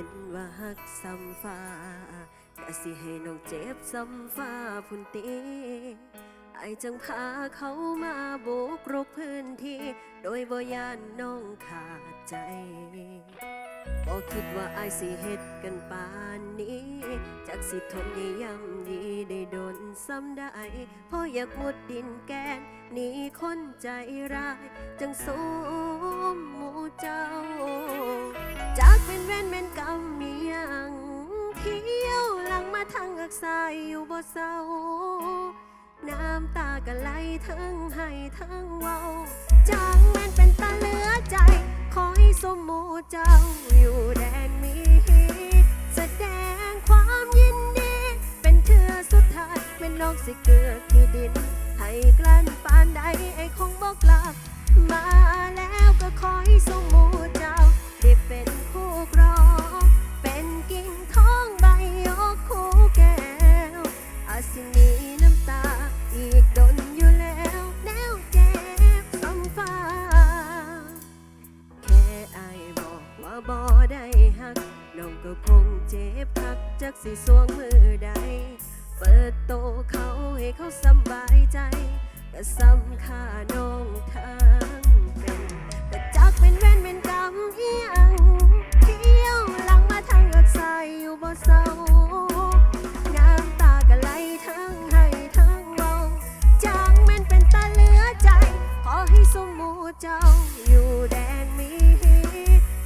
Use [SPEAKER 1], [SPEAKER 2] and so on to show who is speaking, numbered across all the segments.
[SPEAKER 1] เห็นว่าฮักซ้ำฟ้าก็สิให้น้องเจ็บซ้ำฟ้าพุ่นตีไอจังพาเขามาโบกรุกพื้นที่ โดยบ่ยานน้องขาดใจบ่คิดว่าไอสิเฮ็ดกันปานนี้ จากสิทนได้ย่ำดีได้โดนซ้ำได้เพราะอยากมุดดินแกนหนีคนใจร้าย จังสมหมูเจ้า นเว้นเป็นกรรมมีหยังเที่ยวหลังมาทางอักษายอยู่บ่เศร้า น้ำตาก็ไหลทั้งให้ทั้งเว้าจางแม่นเป็นตาเหลือใจขอให้สมหมูเจ้าอยู่แดนมีแสดงความยินดี เป็นเธอสุดท้ายเป็นน้องสิเกือกที่ดิน ให้กลั้นปานใดไอ้คงบอกกลับ มาแล้วก็ขอให้สมหมู คู่ครอ เป็นกิ่งทองใบยกคู่แก้วอาสิมีน้ำตา อีกดนอยู่แล้วแนวเจ็บซ้ำฟ้า แค่ไอบอกว่าบ่ได้หัก น้องก็คงเจ็บพักจากสิสวงมือใด เปิดโตเขาให้เขาสบายใจก็ซ้ำค่าน้องทางเป็นก็จักเป็นเว้นเป็นกรรมเอียง ใสอยู่บ่เศร้าน้ำตาก็ไหลทั้งให้ทั้งเว้าจางแม่นเป็นตาเหลือใจ ขอให้สมหมูเจ้าอยู่แดนมี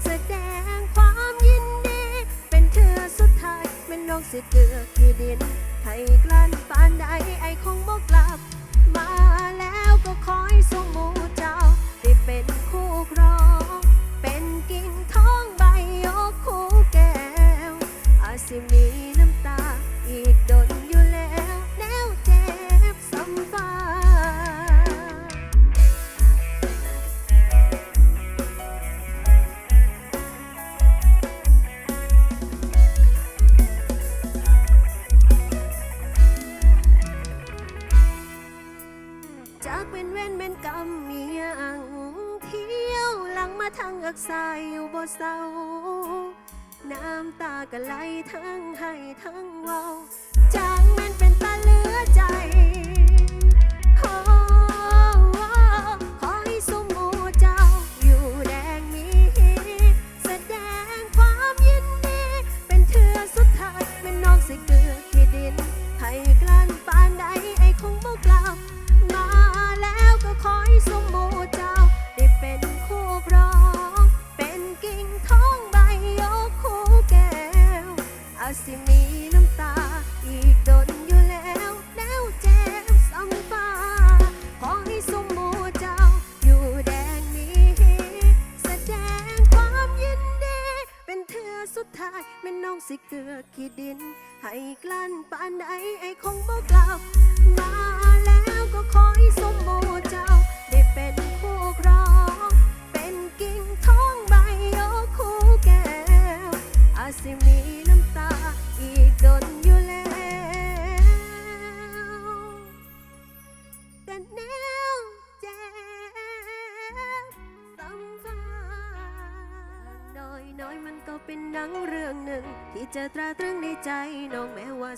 [SPEAKER 1] แสดงความยินดี เป็นเธอสุดท้ายเป็นน้องสิเกือกที่ดินให้กลั้นปานใดไอคงบอกกลับ มาแล้วก็ขอใ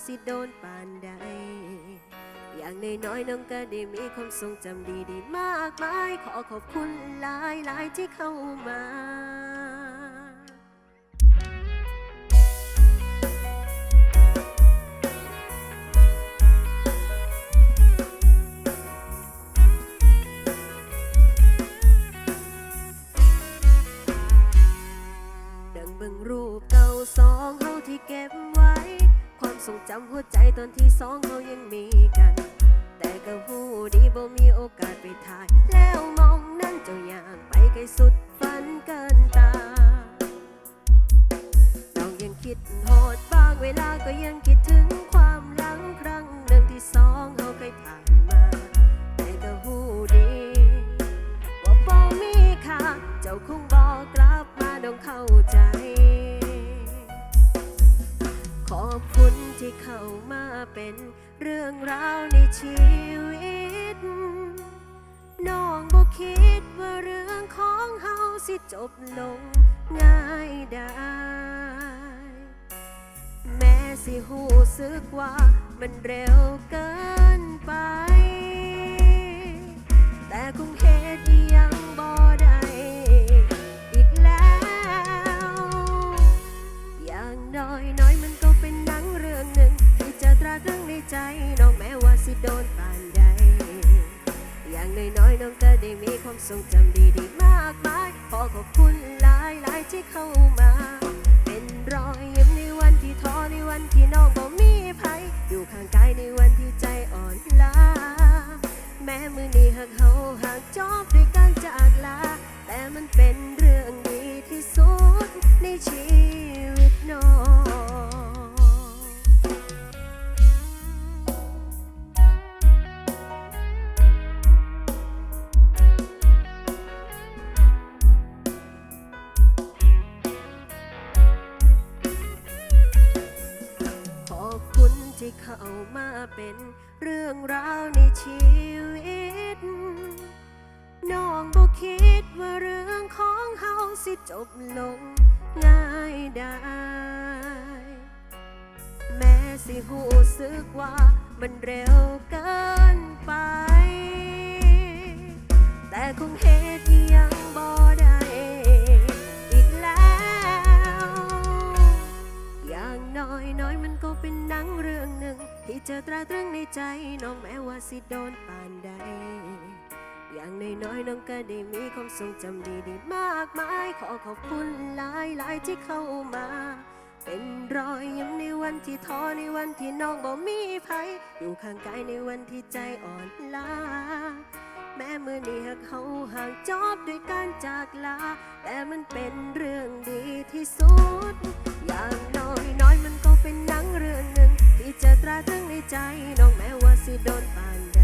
[SPEAKER 1] สิโดนปานใด อย่างน้อยๆน้องก็ได้มีความทรงจำดีๆมากมาย ขอขอบคุณหลายๆที่เข้ามาำหัวใจตอนที่สองเฮายังมีกัน แต่ก็หูดีบ่มีโอกาสไปถ่าย แล้วมองนั่นเจ้าอย่างไปไกลสุดฝันเกินตาน้องยังคิดโหดบางเวลาก็ยังคิดถึงความหลังครั้งหนึ่งที่สองเฮาเคยผ่านมา แต่ก็หูดีว่าบ่มีค่าเจ้าคงบอกกลับมาดองเข้าใจ ขอบคุณ ที่เข้ามาเป็นเรื่องราวในชีวิต น้องบ่คิดว่าเรื่องของเฮาสิจบลงง่ายไดายสิหูสึกว่ามันเร็วเกินไป แต่คง ในใจน้องแม้ว่าสิโดนปานใด อย่างน้อยๆน้องก็ได้มีความทรงจำดีๆมากมายขอขอบคุณหลายหลายๆที่เข้ามา เป็นรอยยิ้มในวันที่ท้อในวันที่น้องบ่มีภัยอยู่ข้างกายในวันที่ใจอ่อนล้าแม้มือนี้หักเขาหากจบด้วยการจากลา แต่มันเป็นเรื่องดีที่สุดในชีวิตน้อง เป็นเรื่องราวในชีวิต น้องบ่คิดว่าเรื่องของเฮาสิจบลงง่ายได้ แม้สิหูสึกว่ามันเร็วเกินไป แต่คงเหตุ ตราตรึงในใจน้องแม้ว่าสิโดนปานใด อย่างน้อยๆน้องก็ได้มีความทรงจำดีๆมากมาย ขอขอบคุณหลายหลายๆที่เข้ามา เป็นรอยยิ้มในวันที่ท้อในวันที่น้องบ่มีภัยอยู่ข้างกายในวันที่ใจอ่อนล้าแม้มือนี้หักเขาห่างจบด้วยการจากลา แต่มันเป็นเรื่องดีที่สุด อย่างน้อยน้อยมันก็เป็นหนังเรื่องหนึ่ง จะตราตรึงในใจน้องแม้ว่าสิโดนปานใด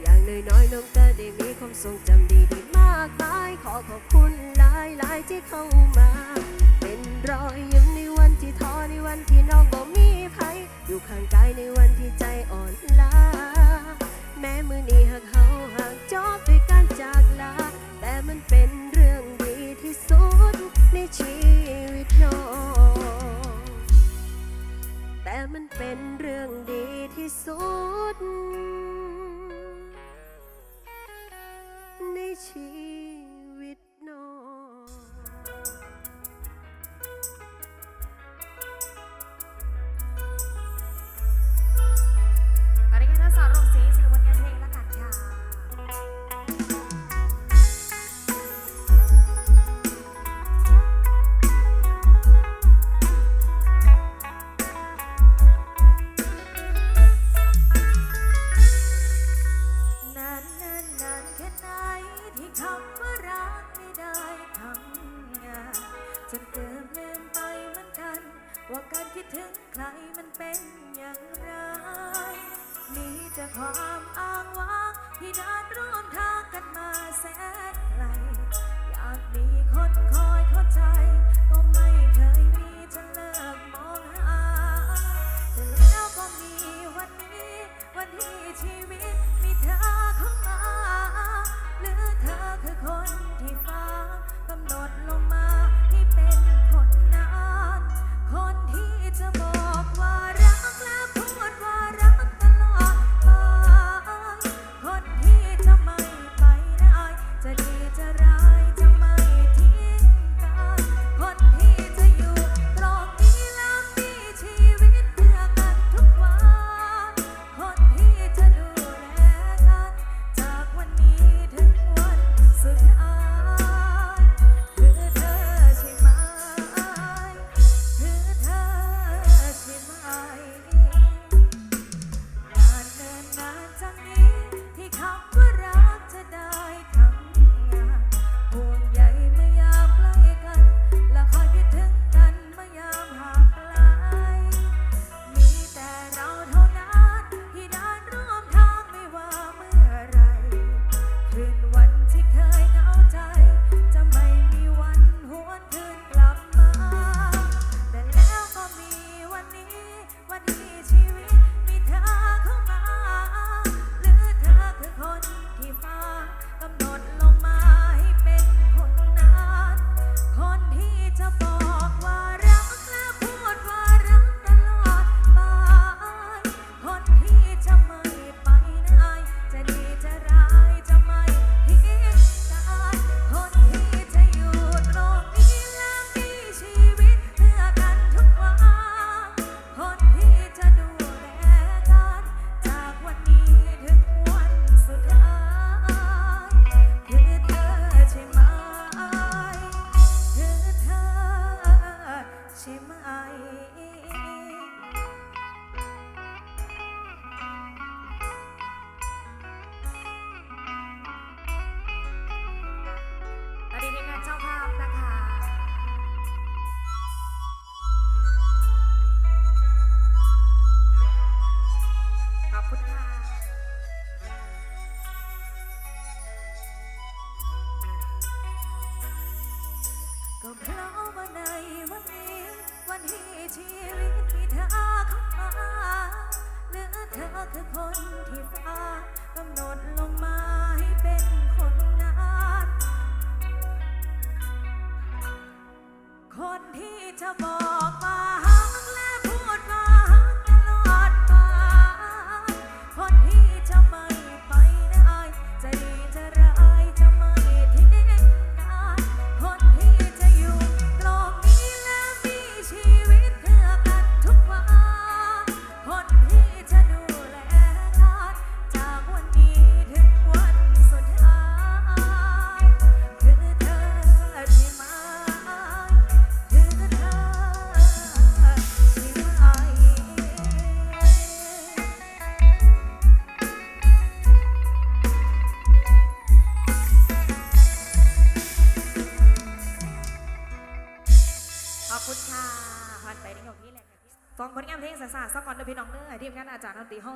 [SPEAKER 1] อย่างน้อยๆน้องก็ได้มีความทรงจำดีๆมากมายขอขอบคุณหลายหลายๆที่เข้ามา เป็นรอยยิ้มในวันที่ท้อในวันที่น้องบ่มีภัยอยู่ข้างกายในวันที่ใจอ่อนล้าแม้มือนี้หักเขาห่างจบด้วยการจากลาแต่มันเป็นเรื่องดีที่สุดในชีวิต มันเป็นเรื่องดีที่สุ
[SPEAKER 2] ดในชีวิต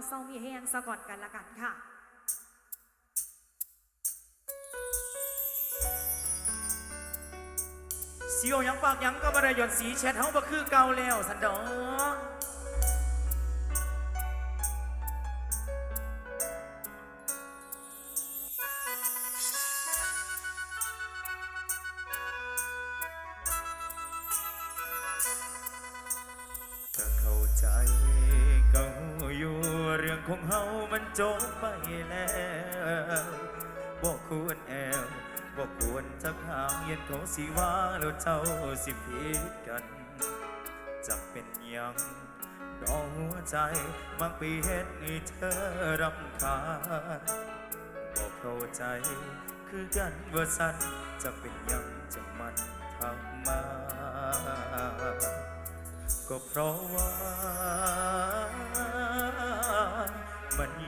[SPEAKER 2] เศร้ามีแห้งสะกอดกันละกันค่ะเสีย
[SPEAKER 3] วยังปากยังก็บรรยอนสีแชทเฮาบ่คือเก่าแล้วสันดอง็นเขาสิว่าแล้วเจ้าสิผิดกัน จะเป็นยังดอกหัวใจมักไปเห็นให้เธอรำคาญบอกเข้าใจคือกันว่าสั้นจะเป็นยังจะมันทำมา ก็เพราะว่า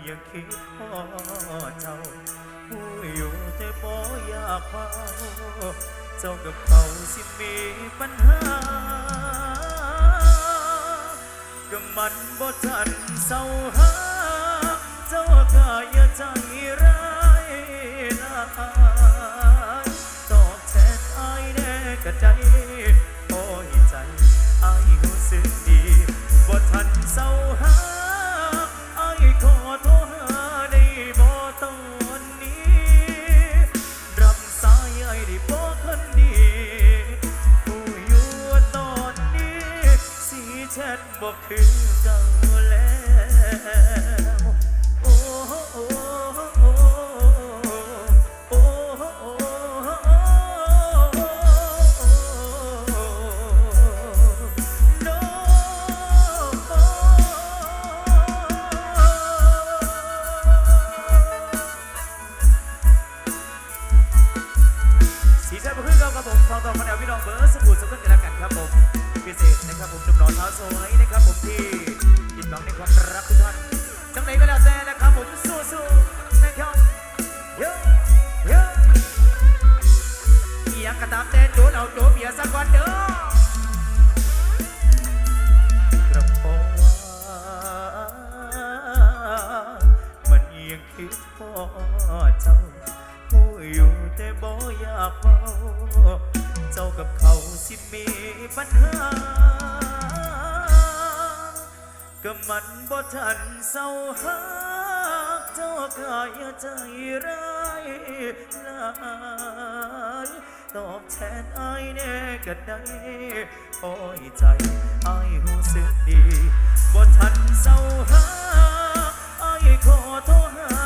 [SPEAKER 3] ยังคิดพ่อเจ้า ผู้อยู่แต่บ่อยากเฝ้าเจ้ากับเขาสิมีปัญหาก็มันบ่ทันเศร้าหาเจ้าก็อย่าใจร้ายลายตอบแทนอายแน่กระใจโอ้ยใจอายหูสึกดีบ่ทันเศร้าหา sad for him. สิมีปัญหา ก็มันบ่ทันเศร้าหักเจ้ากายใจร้ายหลายตอบแทนไอ้แน่ก็ได้โอ้ยใจไอ้หูสึกดีบ่ทันเศร้าหักไอ้
[SPEAKER 4] ขอ
[SPEAKER 1] โทษหา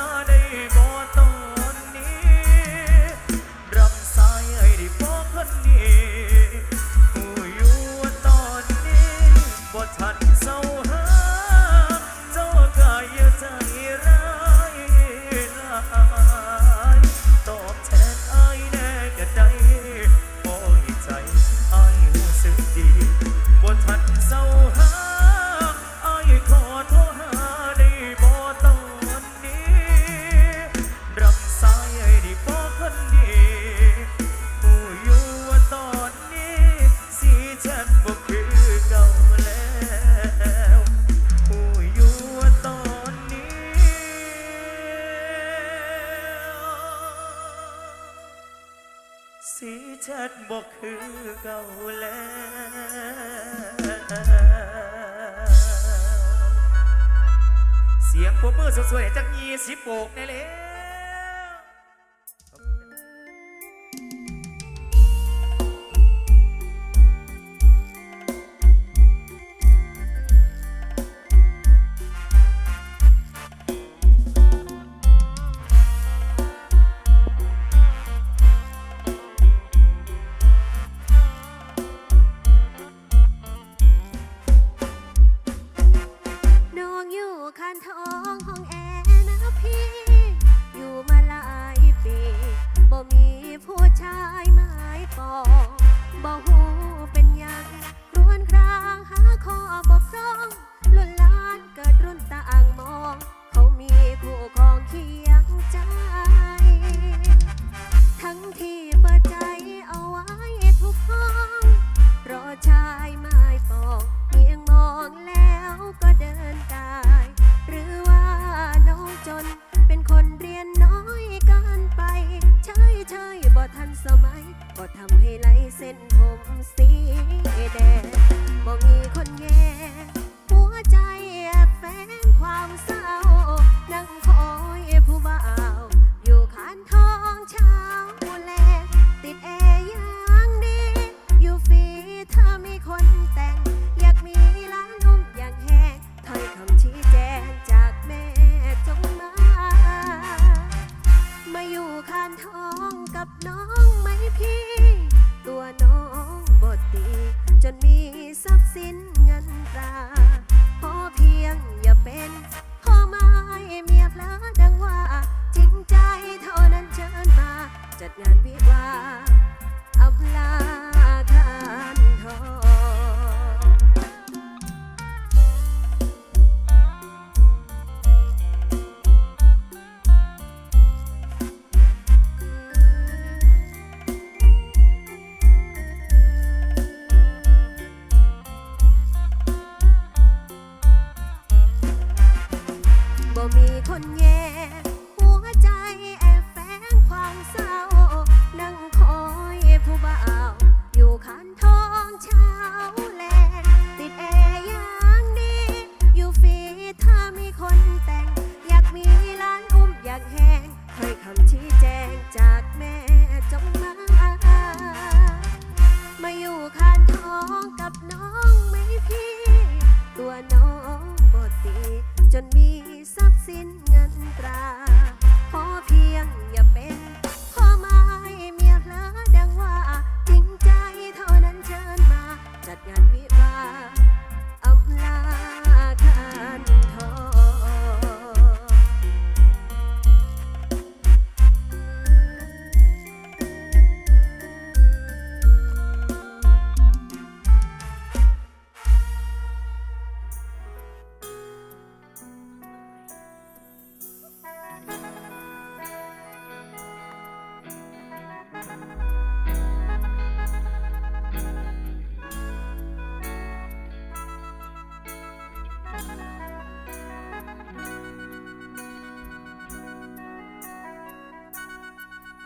[SPEAKER 1] เชิดบอกคือเก่าแล้วเสียงผมเมื่อสวยๆจังยีสิบโบกในเล้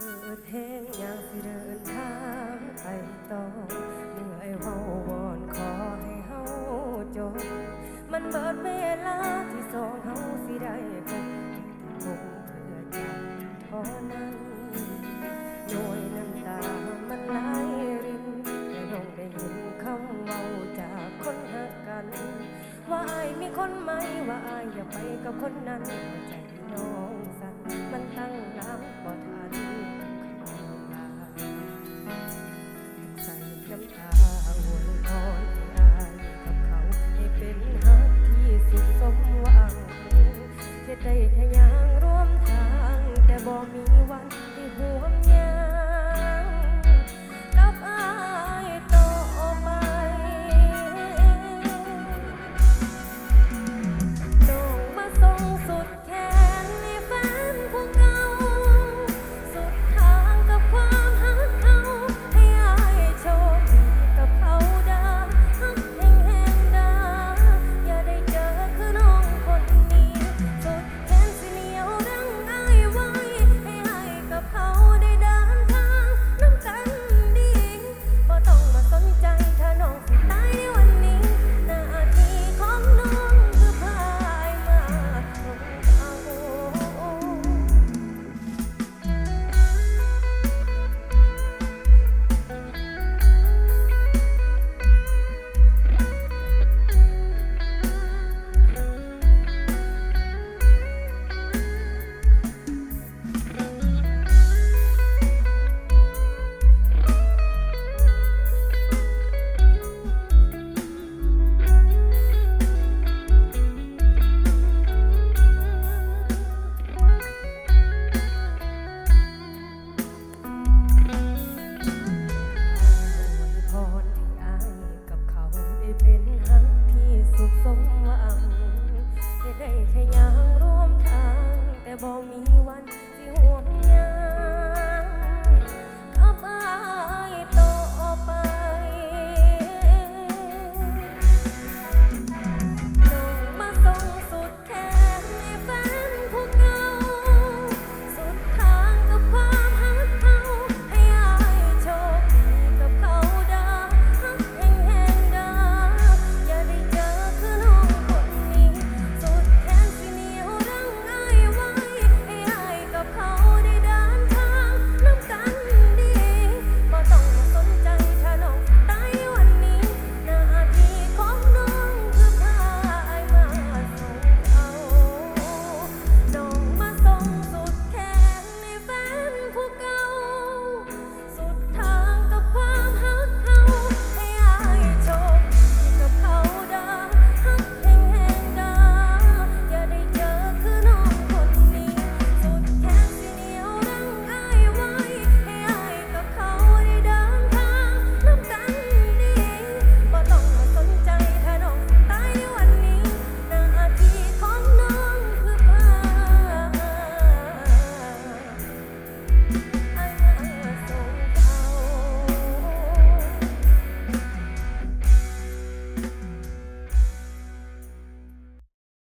[SPEAKER 5] เปิดเพลงยางสเดินทางไปต่อเหนื่อยเฮาวอนขอให้เฮาจบมันเบิดเวลาที่สองเฮาสิได้พบคงเพื่อจันทอนั้นโดยน้ำตามันไหลรินแต่ลงได้ยินคำเมาจากคนหักกัน ว่าไอ้ยมีคนไหมว่าไอ้อย่าไปกับคนนั้น